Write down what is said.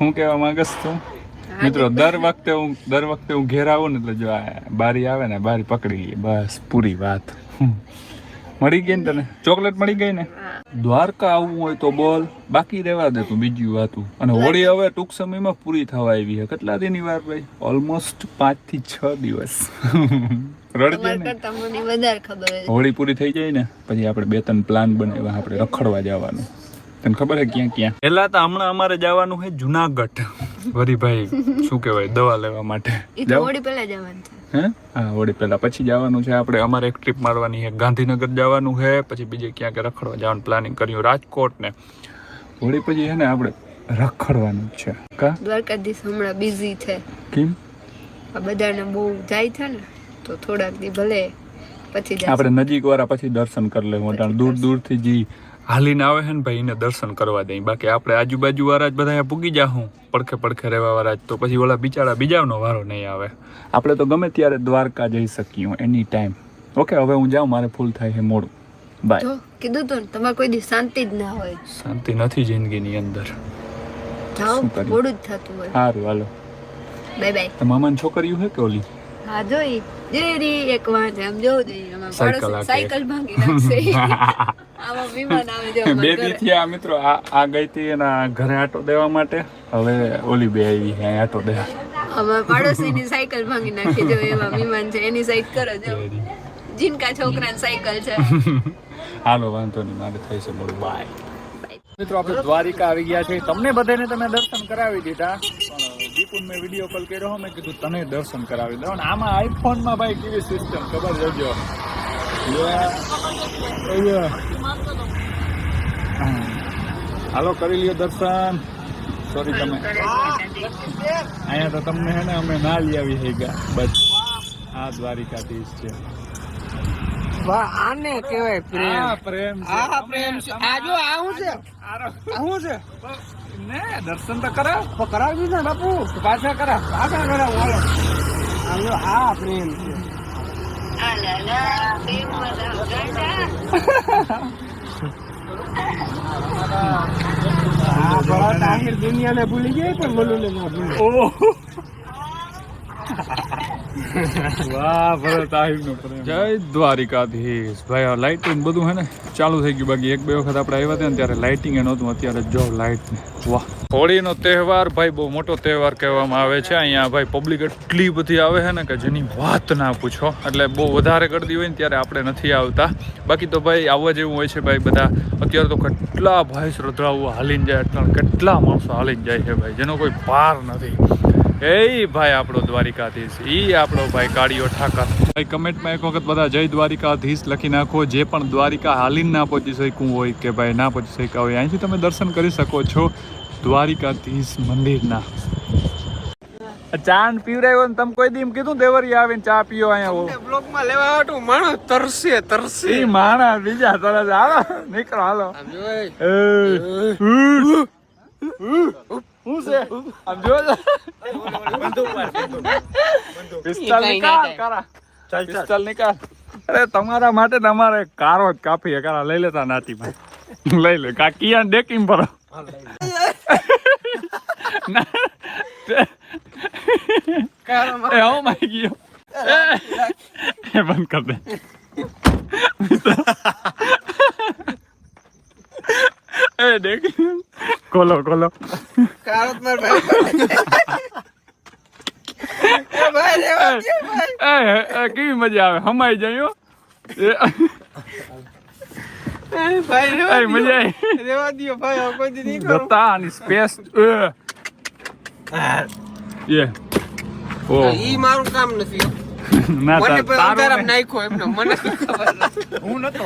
હું કહેવા માંગસ છું? મિત્રો દર વખતે હું દર વખતે હું ઘેર આવું ને એટલે જો આ બારી આવે ને બારી પકડી લઈએ. બસ પૂરી વાત. મળી ગઈ ને તને? ચોકલેટ મળી ગઈ ને? દ્વારકા આવવું હોય તો બોલ. બાકી રહેવા દે તું બીજી વાતું. અને હોળી હવે ટૂંક સમયમાં પૂરી થવા આવી છે. કેટલા દિનની વાર ભાઈ? ઓલમોસ્ટ પાંચથી છ દિવસ. રડજે હોળી પૂરી થઈ જાય ને પછી આપણે બે ત્રણ પ્લાન બનાવ્યા આપણે રખડવા જવાનું. તને ખબર હે ક્યાં ક્યાં? પેલા તો હમણાં અમારે જવાનું છે જુનાગઢ. વરીભાઈ શું કહેવાય દવા લેવા માટે. હોળી પહેલા જવાનું છે. હે? હા હોળી પહેલા પછી જવાનું છે આપણે. અમારે એક ટ્રીપ મારવાની છે ગાંધીનગર જવાનું છે પછી બીજે ક્યાંક રખડવા જવાનું પ્લાનિંગ કર્યું રાજકોટ ને હોળી પછી છે ને આપણે રખડવાનું છે. કા? દ્વારકાધીશ હમણાં બિઝી છે. કેમ? આ બધાને બહુ જાય છે ને તો થોડાક દી ભલે પછી આપણે નજીક વાળા પછી દર્શન કરી લેવું. દૂર દૂર દૂરથી જી હાલીને આવે છે ને ભાઈ એને દર્શન કરવા દઈ બાકી આપણે આજુબાજુ વાળા જ બધા પૂગી જાહું. પડખે પડખે રહેવા વાળા જ તો પછી ઓલા બિચારા બીજાનો વારો નહીં આવે. આપણે તો ગમે ત્યારે દ્વારકા જઈ શકીએ એની ટાઈમ ઓકે હવે હું જાઉં મારે ફૂલ થાય છે મોડું. બાય કીધું તો તમારે કોઈ દી શાંતિ જ ના હોય. શાંતિ નથી જિંદગીની અંદર. જાઓ મોડું જ થતું હોય. સારું હાલો. બાય બાય મામાની છોકરીઓ છે કે ઓલી? હા જોઈ. જેરી એક વાર આમ જો જોઈ સાયકલ ભાંગી નાખશે. બે અમારા ઘરે. મિત્રો આ આ ગઈ હતી એના ઘરે આટો દેવા માટે. હવે ઓલી બે આવી છે આટો દેવા. આમાં પાડોશીની સાયકલ ભાંગી નાખી જો એવા વિમાન છે. એની સાઈડ કરો જો. જીનકા છોકરાની સાયકલ છે. હાલો વાંધો નહીં મારે થઈ છે મોડું બાય મિત્રો આપણે દ્વારિકા આવી ગયા છે તમને બધાને તમે દર્શન કરાવી દીધા. પણ દીપુન મેં વીડિયો કોલ કર્યો મેં કીધું તને દર્શન કરાવી દઉં. અને આમાં આઈફોનમાં ભાઈ કેવી સિસ્ટમ ખબર જોજો હાલો કરી લ્યો દર્શન. સોરી તમે. અહીંયા તો તમને હે ને અમે ના લઈ આવી હે ગયા. બસ. આ દ્વારિકાધીશ છે. આને કહેવાય પ્રેમ. આ પ્રેમ. આ પ્રેમ છે. આ જો આ હું છે? આ શું છે? ને દર્શન તો કરાવ. તો કરાવજો ને બાપુ. પાછા કરા પાછા કરા બોલો આ પ્રેમ છે. દુનિયાને ભૂલી ગઈ પણ બોલું ને ના ભૂલે વાહ ભરત આહિર નો પ્રેમ. જય દ્વારિકાધીશ. ભાઈ, આ લાઇટિંગ બધું હે ચાલુ થઈ ગયું. બાકી એક બે વખત આપણે આવ્યા હતા ને ત્યારે લાઇટિંગ એ નહોતું. અત્યારે જો લાઇટ વાહ. હોળીનો તહેવાર, ભાઈ, બહુ મોટો તહેવાર કહેવામાં આવે છે. અહીંયા ભાઈ પબ્લિક એટલી બધી આવે છે ને કે જેની વાત ના પૂછો. એટલે બહુ વધારે કરતી હોય ને ત્યારે આપણે નથી આવતા. બાકી તો ભાઈ, આવવા જેવું હોય છે ભાઈ બધા. અત્યારે તો કેટલા ભાઈ શ્રદ્ધાળુઓ હાલીને જાય. કેટલા માણસો હાલીને જાય છે ભાઈ, જેનો કોઈ પાર નથી. એ ભાઈ આપણો દ્વારિકાધીશ ઈ આપણો ભાઈ કાળિયો ઠાકર. ભાઈ કમેન્ટમાં એક વખત બધા જય દ્વારિકાધીશ લખી નાખો જે પણ દ્વારિકા હાલીને ના પહોંચી શક્યું હોય કે ભાઈ ના પહોંચી શક્યા હોય અહીંથી તમે દર્શન કરી શકો છો દ્વારિકાધીશ મંદિરના. ચાંદ પીવરાયો ને તમે કોઈ દી એમ કીધું દેવરી આવીને ચા પીઓ અહીંયા બ્લોકમાં લેવા હાટું માણસ તરસે તરસે. ઈ માણા બીજા તરત હાલો નીકળો હાલો. આમ જો એ. એ. શું છે આમ જો પિસ્તલ કઈ નિકાલ ના કરા પિસ્તલ નિકાલ અરે તમારા માટે ને અમારે કારો જ કાપી છે કરા લઈ લેતા નાતી ભાઈ લઈ લે કા કિયાન ડેકિંગ ભરો ના. કારમાં એ હું મારી ગયો એ, એ બંધ કર દે એ ડેકિંગ ખોલો ખોલો કારત માર ભાઈ. દે કેવી મજા આવે? હમાઈ જાય હો. એ, એ ભાઈ મજા આવી. રેવા દ્યો ભાઈ કોઈ દી નહીં કરું. આની સ્પેસ ઓ. ઈ મારું કામ નથી ના મને તાર- તારું નાખ્યો એમને મને ખબર હું નતો